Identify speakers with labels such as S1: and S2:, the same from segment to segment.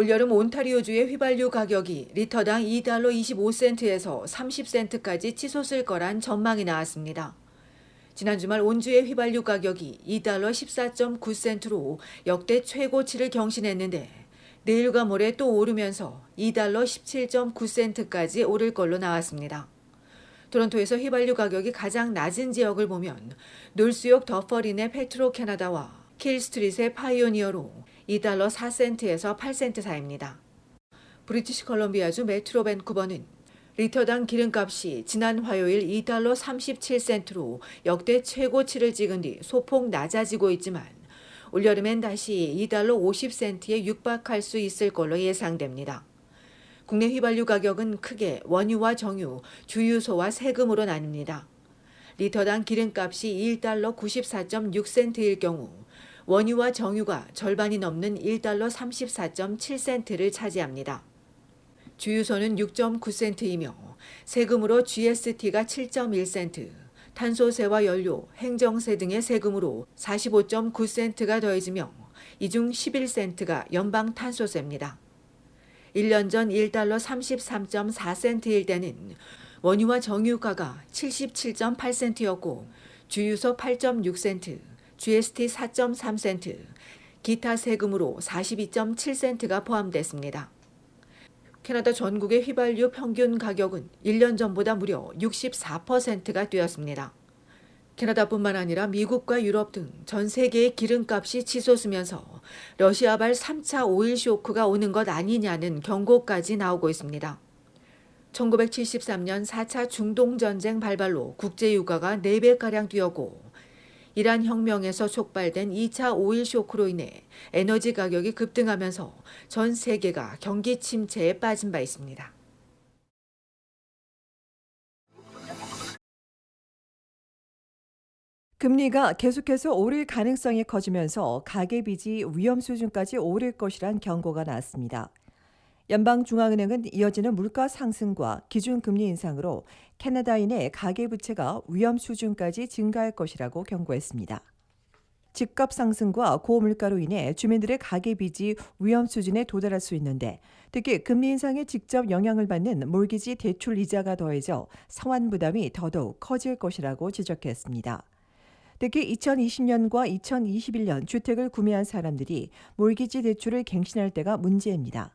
S1: 올여름 온타리오주의 휘발유 가격이 리터당 2달러 25센트에서 30센트까지 치솟을 거란 전망이 나왔습니다. 지난 주말 온주의 휘발유 가격이 2달러 14.9센트로 역대 최고치를 경신했는데 내일과 모레 또 오르면서 2달러 17.9센트까지 오를 걸로 나왔습니다. 토론토에서 휘발유 가격이 가장 낮은 지역을 보면 놀수역 더퍼린의 페트로 캐나다와 킬스트릿의 파이오니어로 2달러 4센트에서 8센트 사이입니다. 브리티시 컬럼비아주 메트로 밴쿠버는 리터당 기름값이 지난 화요일 2달러 37센트로 역대 최고치를 찍은 뒤 소폭 낮아지고 있지만 올여름엔 다시 2달러 50센트에 육박할 수 있을 걸로 예상됩니다. 국내 휘발유 가격은 크게 원유와 정유, 주유소와 세금으로 나뉩니다. 리터당 기름값이 1달러 94.6센트일 경우 원유와 정유가 절반이 넘는 1달러 34.7센트를 차지합니다. 주유소는 6.9센트이며 세금으로 GST가 7.1센트, 탄소세와 연료, 행정세 등의 세금으로 45.9센트가 더해지며 이 중 11센트가 연방 탄소세입니다. 1년 전 1달러 33.4센트일 때는 원유와 정유가가 77.8센트였고 주유소 8.6센트, GST 4.3센트, 기타 세금으로 42.7센트가 포함됐습니다. 캐나다 전국의 휘발유 평균 가격은 1년 전보다 무려 64%가 뛰었습니다. 캐나다뿐만 아니라 미국과 유럽 등 전 세계의 기름값이 치솟으면서 러시아발 3차 오일 쇼크가 오는 것 아니냐는 경고까지 나오고 있습니다. 1973년 4차 중동전쟁 발발로 국제유가가 4배가량 뛰었고 이란 혁명에서 촉발된 2차 오일 쇼크로 인해 에너지 가격이 급등하면서 전 세계가 경기 침체에 빠진 바 있습니다.
S2: 금리가 계속해서 오를 가능성이 커지면서 가계빚이 위험 수준까지 오를 것이란 경고가 나왔습니다. 연방중앙은행은 이어지는 물가 상승과 기준금리 인상으로 캐나다인의 가계부채가 위험 수준까지 증가할 것이라고 경고했습니다. 집값 상승과 고물가로 인해 주민들의 가계 빚이 위험 수준에 도달할 수 있는데 특히 금리 인상에 직접 영향을 받는 몰기지 대출 이자가 더해져 상환 부담이 더더욱 커질 것이라고 지적했습니다. 특히 2020년과 2021년 주택을 구매한 사람들이 몰기지 대출을 갱신할 때가 문제입니다.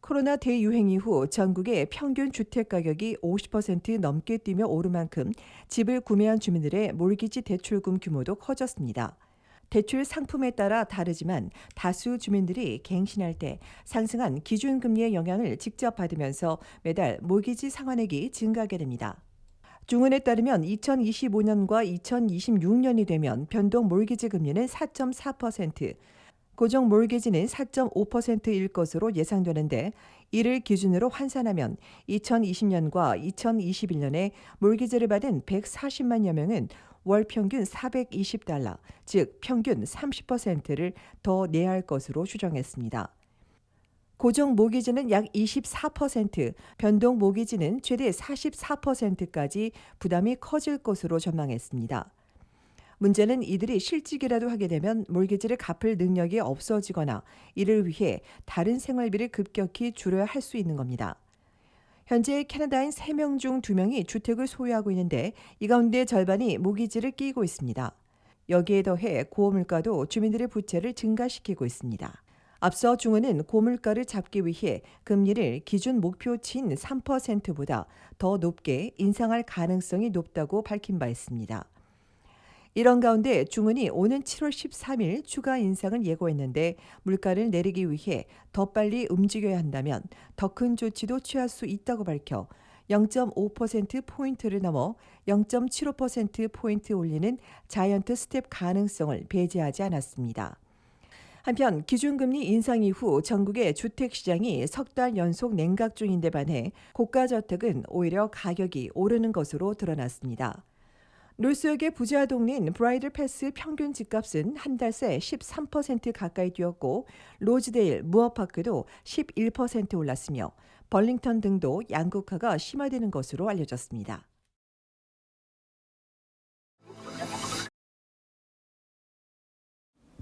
S2: 코로나 대유행 이후 전국의 평균 주택 가격이 50% 넘게 뛰며 오른 만큼 집을 구매한 주민들의 몰기지 대출금 규모도 커졌습니다. 대출 상품에 따라 다르지만 다수 주민들이 갱신할 때 상승한 기준금리의 영향을 직접 받으면서 매달 모기지 상환액이 증가하게 됩니다. 중은에 따르면 2025년과 2026년이 되면 변동 몰기지 금리는 4.4%, 고정 몰기지는 4.5%일 것으로 예상되는데 이를 기준으로 환산하면 2020년과 2021년에 몰기지를 받은 140만여 명은 월 평균 420달러, 즉 평균 30%를 더 내야 할 것으로 추정했습니다. 고정 모기지는 약 24%, 변동 모기지는 최대 44%까지 부담이 커질 것으로 전망했습니다. 문제는 이들이 실직이라도 하게 되면 몰기지를 갚을 능력이 없어지거나 이를 위해 다른 생활비를 급격히 줄여야 할 수 있는 겁니다. 현재 캐나다인 3명 중 2명이 주택을 소유하고 있는데 이 가운데 절반이 모기지를 끼고 있습니다. 여기에 더해 고물가도 주민들의 부채를 증가시키고 있습니다. 앞서 중은은 고물가를 잡기 위해 금리를 기준 목표치인 3%보다 더 높게 인상할 가능성이 높다고 밝힌 바 있습니다. 이런 가운데 중은이 오는 7월 13일 추가 인상을 예고했는데 물가를 내리기 위해 더 빨리 움직여야 한다면 더 큰 조치도 취할 수 있다고 밝혀 0.5%포인트를 넘어 0.75%포인트 올리는 자이언트 스텝 가능성을 배제하지 않았습니다. 한편 기준금리 인상 이후 전국의 주택시장이 석 달 연속 냉각 중인데 반해 고가저택은 오히려 가격이 오르는 것으로 드러났습니다. 놀수역의 부자 동네인 브라이들 패스 평균 집값은 한 달 새 13% 가까이 뛰었고 로즈데일 무어파크도 11% 올랐으며 벌링턴 등도 양극화가 심화되는 것으로 알려졌습니다.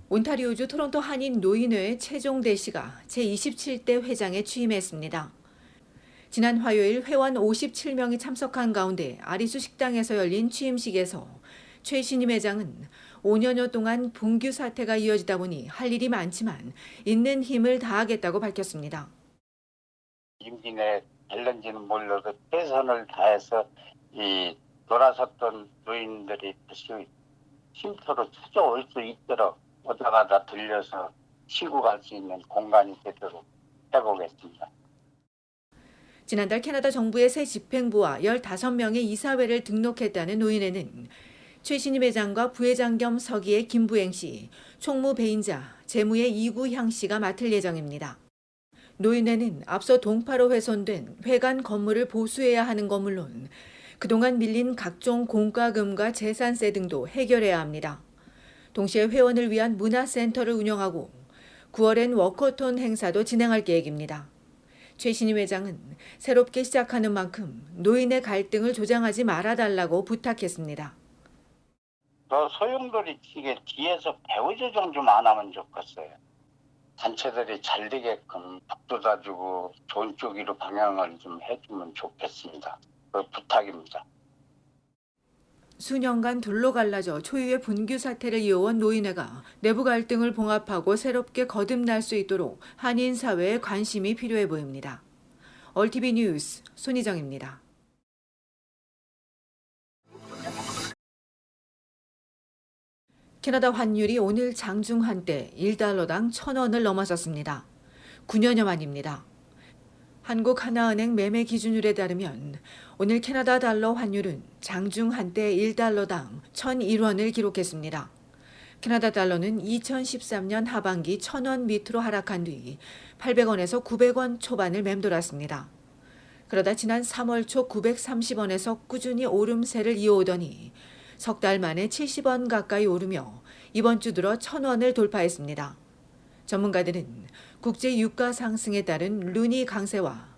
S1: 온타리오주 토론토 한인 노인회 최종대 씨가 제27대 회장에 취임했습니다. 지난 화요일 회원 57명이 참석한 가운데 아리수 식당에서 열린 취임식에서 최 신임 회장은 5년여 동안 분규 사태가 이어지다 보니 할 일이 많지만 있는 힘을 다하겠다고 밝혔습니다.
S3: 임기 내 될는지는 몰라도 최선을 다해서 이 돌아섰던 노인들이 다시 쉼터로 찾아올 수 있도록 오다 가다 들려서 쉬고 갈 수 있는 공간이 되도록 해보겠습니다.
S1: 지난달 캐나다 정부의 새 집행부와 15명의 이사회를 등록했다는 노인회는 최신임 회장과 부회장 겸 서기의 김부행 씨, 총무 배인자, 재무의 이구향 씨가 맡을 예정입니다. 노인회는 앞서 동파로 훼손된 회관 건물을 보수해야 하는 것 물론 그동안 밀린 각종 공과금과 재산세 등도 해결해야 합니다. 동시에 회원을 위한 문화센터를 운영하고 9월엔 워커톤 행사도 진행할 계획입니다. 최신임 회장은 새롭게 시작하는 만큼 노인의 갈등을 조장하지 말아달라고 부탁했습니다.
S3: 저 소용돌이 이게 뒤에서 배우 조정 좀 안 하면 좋겠어요. 단체들이 잘 되게끔 북돋아주고 좋은 쪽으로 방향을 좀 해주면 좋겠습니다. 그 부탁입니다.
S1: 수년간 둘로 갈라져 초유의 분규 사태를 이어온 노인회가 내부 갈등을 봉합하고 새롭게 거듭날 수 있도록 한인 사회에 관심이 필요해 보입니다. 얼티비 뉴스 손희정입니다. 캐나다 환율이 오늘 장중 한때 1달러당 1,000원을 넘어섰습니다. 9년여 만입니다. 한국 하나은행 매매 기준율에 따르면 오늘 캐나다 달러 환율은 장중 한때 1달러당 1,001원을 기록했습니다. 캐나다 달러는 2013년 하반기 1,000원 밑으로 하락한 뒤 800원에서 900원 초반을 맴돌았습니다. 그러다 지난 3월 초 930원에서 꾸준히 오름세를 이어오더니 석 달 만에 70원 가까이 오르며 이번 주 들어 1,000원을 돌파했습니다. 전문가들은 국제 유가 상승에 따른 루니 강세와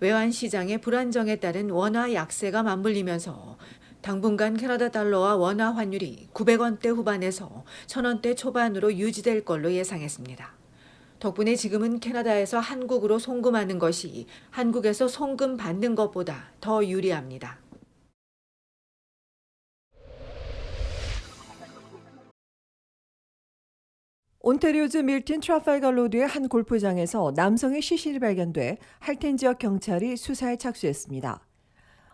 S1: 외환 시장의 불안정에 따른 원화 약세가 맞물리면서 당분간 캐나다 달러와 원화 환율이 900원대 후반에서 1000원대 초반으로 유지될 걸로 예상했습니다. 덕분에 지금은 캐나다에서 한국으로 송금하는 것이 한국에서 송금 받는 것보다 더 유리합니다.
S2: 온타리오주 밀튼 트라팔가 로드의 한 골프장에서 남성의 시신이 발견돼 할텐 지역 경찰이 수사에 착수했습니다.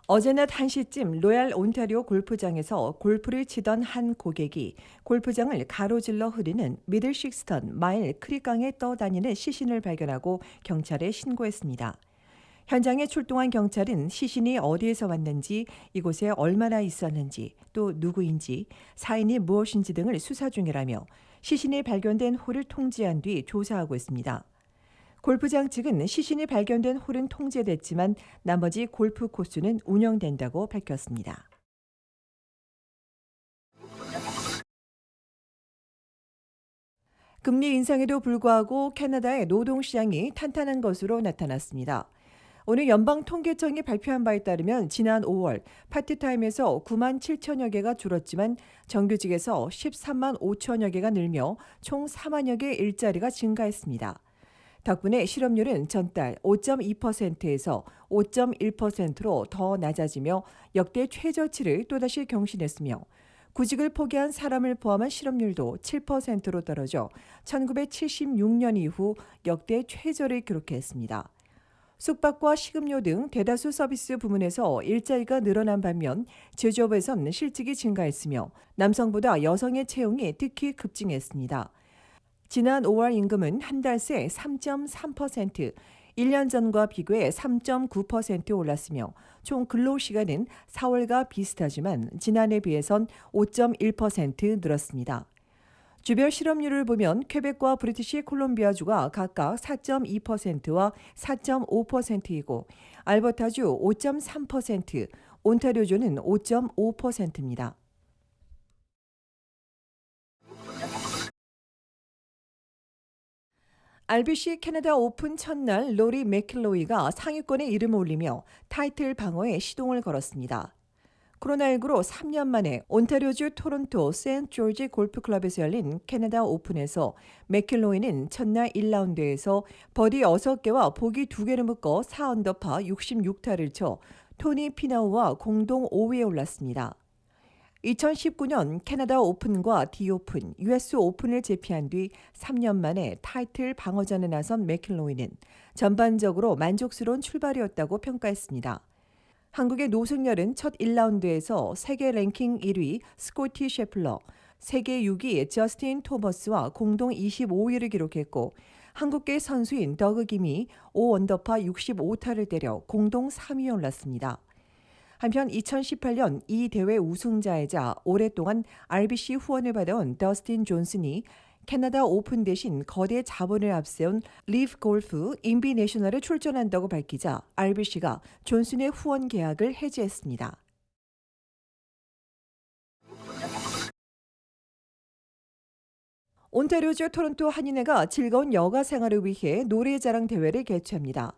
S2: 어제 낮 1시쯤 로얄 온타리오 골프장에서 골프를 치던 한 고객이 골프장을 가로질러 흐르는 미들 식스턴 마일 크릭강에 떠다니는 시신을 발견하고 경찰에 신고했습니다. 현장에 출동한 경찰은 시신이 어디에서 왔는지, 이곳에 얼마나 있었는지, 또 누구인지, 사인이 무엇인지 등을 수사 중이라며 시신이 발견된 홀을 통지한 뒤 조사하고 있습니다. 골프장 측은 시신이 발견된 홀은 통제됐지만 나머지 골프 코스는 운영된다고 밝혔습니다. 금리 인상에도 불구하고 캐나다의 노동시장이 탄탄한 것으로 나타났습니다. 오늘 연방통계청이 발표한 바에 따르면 지난 5월 파트타임에서 9만 7천여 개가 줄었지만 정규직에서 13만 5천여 개가 늘며 총 4만여 개 일자리가 증가했습니다. 덕분에 실업률은 전달 5.2%에서 5.1%로 더 낮아지며 역대 최저치를 또다시 경신했으며 구직을 포기한 사람을 포함한 실업률도 7%로 떨어져 1976년 이후 역대 최저를 기록했습니다. 숙박과 식음료 등 대다수 서비스 부문에서 일자리가 늘어난 반면 제조업에선 실직이 증가했으며 남성보다 여성의 채용이 특히 급증했습니다. 지난 5월 임금은 한 달 새 3.3%, 1년 전과 비교해 3.9% 올랐으며 총 근로시간은 4월과 비슷하지만 지난해 비해선 5.1% 늘었습니다. 주별 실업률을 보면 퀘벡과 브리티시 콜롬비아주가 각각 4.2%와 4.5%이고 알버타주 5.3%, 온타리오주는 5.5%입니다. RBC 캐나다 오픈 첫날 로리 맥킬로이가 상위권에 이름을 올리며 타이틀 방어에 시동을 걸었습니다. 코로나19로 3년 만에 온타리오주 토론토 세인트 조지 골프클럽에서 열린 캐나다 오픈에서 맥킬로이는 첫날 1라운드에서 버디 6개와 보기 2개를 묶어 4언더파 66타를 쳐 토니 피나우와 공동 5위에 올랐습니다. 2019년 캐나다 오픈과 디오픈, US 오픈을 제패한 뒤 3년 만에 타이틀 방어전에 나선 맥킬로이는 전반적으로 만족스러운 출발이었다고 평가했습니다. 한국의 노승열은 첫 1라운드에서 세계 랭킹 1위 스코티 셰플러, 세계 6위 저스틴 토머스와 공동 25위를 기록했고 한국계 선수인 더그 김이 5언더파 65타를 때려 공동 3위에 올랐습니다. 한편 2018년 이 대회 우승자이자 오랫동안 RBC 후원을 받아온 더스틴 존슨이 캐나다 오픈 대신 거대 자본을 앞세운 리브 골프 인비 내셔널에 출전한다고 밝히자 RBC가 존슨의 후원 계약을 해지했습니다. 온타리오주 토론토 한인회가 즐거운 여가 생활을 위해 노래자랑 대회를 개최합니다.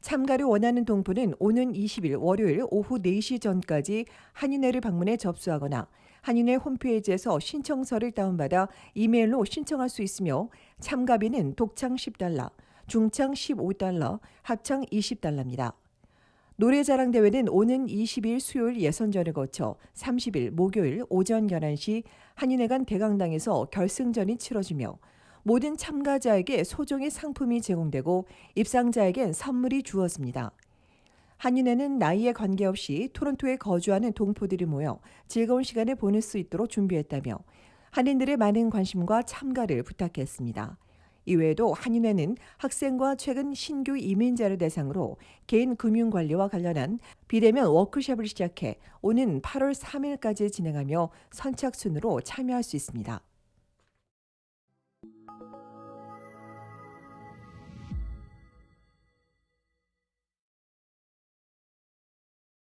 S2: 참가를 원하는 동포는 오는 20일 월요일 오후 4시 전까지 한인회를 방문해 접수하거나 한인회 홈페이지에서 신청서를 다운받아 이메일로 신청할 수 있으며 참가비는 독창 10달러, 중창 15달러, 합창 20달러입니다. 노래자랑 대회는 오는 20일 수요일 예선전을 거쳐 30일 목요일 오전 11시 한인회관 대강당에서 결승전이 치러지며 모든 참가자에게 소정의 상품이 제공되고 입상자에겐 선물이 주어집니다. 한인회는 나이에 관계없이 토론토에 거주하는 동포들이 모여 즐거운 시간을 보낼 수 있도록 준비했다며 한인들의 많은 관심과 참가를 부탁했습니다. 이외에도 한인회는 학생과 최근 신규 이민자를 대상으로 개인 금융 관리와 관련한 비대면 워크숍을 시작해 오는 8월 3일까지 진행하며 선착순으로 참여할 수 있습니다.